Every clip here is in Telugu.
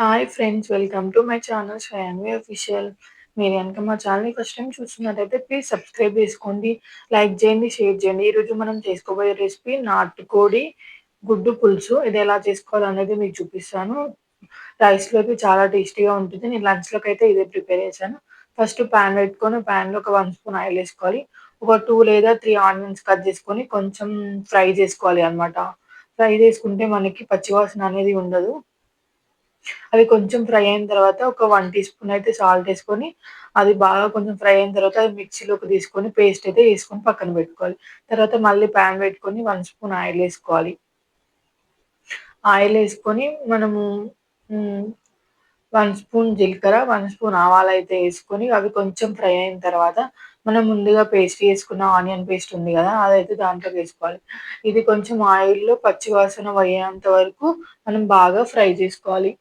Hi friends welcome to my channel Shreyanvi official మీరు కనుక మా ఛానల్ని ఫస్ట్ టైం చూస్తున్నట్టయితే ప్లీజ్ సబ్స్క్రైబ్ చేసుకోండి. లైక్ చేయండి షేర్ చేయండి. ఈరోజు మనం చేసుకోబోయే రెసిపీ నాటుకోడి గుడ్డు పులుసు. ఇది ఎలా చేసుకోవాలనేది మీకు చూపిస్తాను. రైస్లోకి చాలా టేస్టీగా ఉంటుంది. నేను లంచ్లోకి అయితే ఇదే ప్రిపేర్ చేశాను. ఫస్ట్ ప్యాన్ పెట్టుకొని ప్యాన్లో ఒక వన్ స్పూన్ ఆయిల్ వేసుకోవాలి. ఒక టూ లేదా త్రీ ఆనియన్స్ కట్ చేసుకొని కొంచెం ఫ్రై చేసుకోవాలి అనమాట ఫ్రై చేసుకుంటే మనకి పచ్చివాసన అనేది ఉండదు. అవి కొంచెం ఫ్రై అయిన తర్వాత ఒక వన్ టీ స్పూన్ అయితే సాల్ట్ వేసుకొని అది బాగా కొంచెం ఫ్రై అయిన తర్వాత అది మిక్సీలోకి తీసుకొని పేస్ట్ అయితే వేసుకొని పక్కన పెట్టుకోవాలి. తర్వాత మళ్ళీ ప్యాన్ పెట్టుకొని వన్ స్పూన్ ఆయిల్ వేసుకోవాలి. ఆయిల్ వేసుకొని మనము వన్ స్పూన్ జీలకర్ర వన్ స్పూన్ ఆవాలు అయితే వేసుకొని అవి కొంచెం ఫ్రై అయిన తర్వాత మనం ముందుగా పేస్ట్ వేసుకున్న ఆనియన్ పేస్ట్ ఉంది కదా అదైతే దాంట్లో వేసుకోవాలి. ఇది కొంచెం ఆయిల్లో పచ్చివాసన పోయేంత వరకు మనం బాగా ఫ్రై చేసుకోవాలి.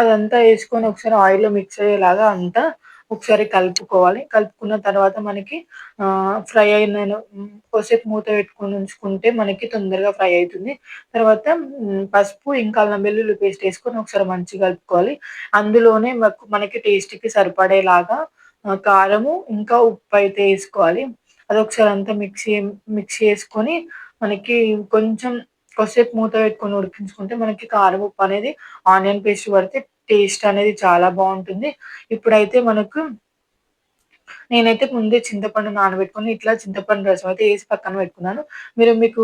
అదంతా వేసుకొని ఒకసారి ఆయిల్లో మిక్స్ అయ్యేలాగా అంతా ఒకసారి కలుపుకోవాలి. కలుపుకున్న తర్వాత మనకి ఫ్రై అయిన కొద్దిసేపు మూత పెట్టుకొని ఉంచుకుంటే మనకి తొందరగా ఫ్రై అవుతుంది. తర్వాత పసుపు ఇంకా అల్లం వెల్లుల్లి పేస్ట్ వేసుకొని ఒకసారి మంచిగా కలుపుకోవాలి. అందులోనే మనకి టేస్ట్కి సరిపడేలాగా కారము ఇంకా ఉప్పు అయితే వేసుకోవాలి. అది ఒకసారి అంతా మిక్సీ మిక్స్ చేసుకొని మనకి కొంచెం కొద్దిసేపు మూత పెట్టుకొని ఉడికించుకుంటే మనకి కారం ఉప్పు అనేది ఆనియన్ పేస్ట్ పడితే టేస్ట్ అనేది చాలా బాగుంటుంది. ఇప్పుడైతే మనకు నేనైతే ముందే చింతపండు నానబెట్టుకొని ఇట్లా చింతపండు రసం అయితే వేసి పక్కన పెట్టుకున్నాను. మీరు మీకు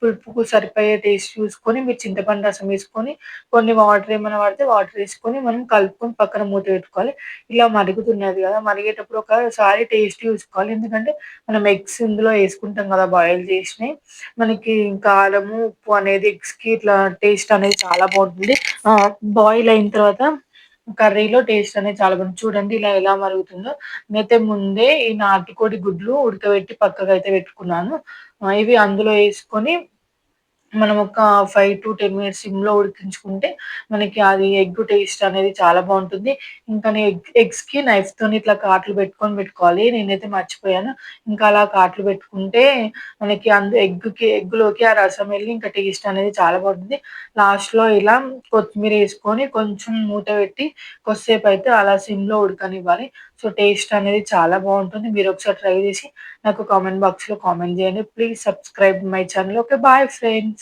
పులుపుకు సరిపోయే టేస్ట్ చూసుకొని మీరు చింతపండు రసం వేసుకొని కొన్ని వాటర్ ఏమైనా పడితే వాటర్ వేసుకొని మనం కలుపుకొని పక్కన మూత పెట్టుకోవాలి. ఇలా మరుగుతున్నది కదా మరిగేటప్పుడు ఒకసారి టేస్ట్ చూసుకోవాలి. ఎందుకంటే మనం ఎగ్స్ ఇందులో వేసుకుంటాం కదా బాయిల్ చేసినవి. మనకి కారము ఉప్పు అనేది ఎగ్స్కి ఇట్లా టేస్ట్ అనేది చాలా బాగుంటుంది. బాయిల్ అయిన తర్వాత కర్రీలో టేస్ట్ అనేది చాలా బాగుంది. చూడండి ఇలా ఎలా మరుగుతుందో. నేనైతే ముందే ఈ నాటుకోడి గుడ్లు ఉడకబెట్టి పక్కకు అయితే పెట్టుకున్నాను ఇవి అందులో వేసుకొని మనం ఒక ఫైవ్ టు టెన్ మినిట్స్ సిమ్లో ఉడికించుకుంటే మనకి అది ఎగ్ టేస్ట్ అనేది చాలా బాగుంటుంది. ఇంకా ఎగ్ ఎగ్స్కి నైఫ్తోని ఇట్లా కాట్లు పెట్టుకొని పెట్టుకోవాలి. నేనైతే మర్చిపోయాను. ఇంకా అలా కాట్లు పెట్టుకుంటే మనకి అందు ఎగ్కి ఎగ్లోకి ఆ రసం వెళ్ళి ఇంకా టేస్ట్ అనేది చాలా బాగుంటుంది. లాస్ట్లో ఇలా కొత్తిమీర వేసుకొని కొంచెం మూత పెట్టి కొద్దిసేపు అయితే అలా సిమ్లో ఉడకనివ్వాలి. సో టేస్ట్ అనేది చాలా బాగుంటుంది. మీరు ఒకసారి ట్రై చేసి నాకు కామెంట్ బాక్స్లో కామెంట్ చేయండి. Please subscribe my channel okay bye friends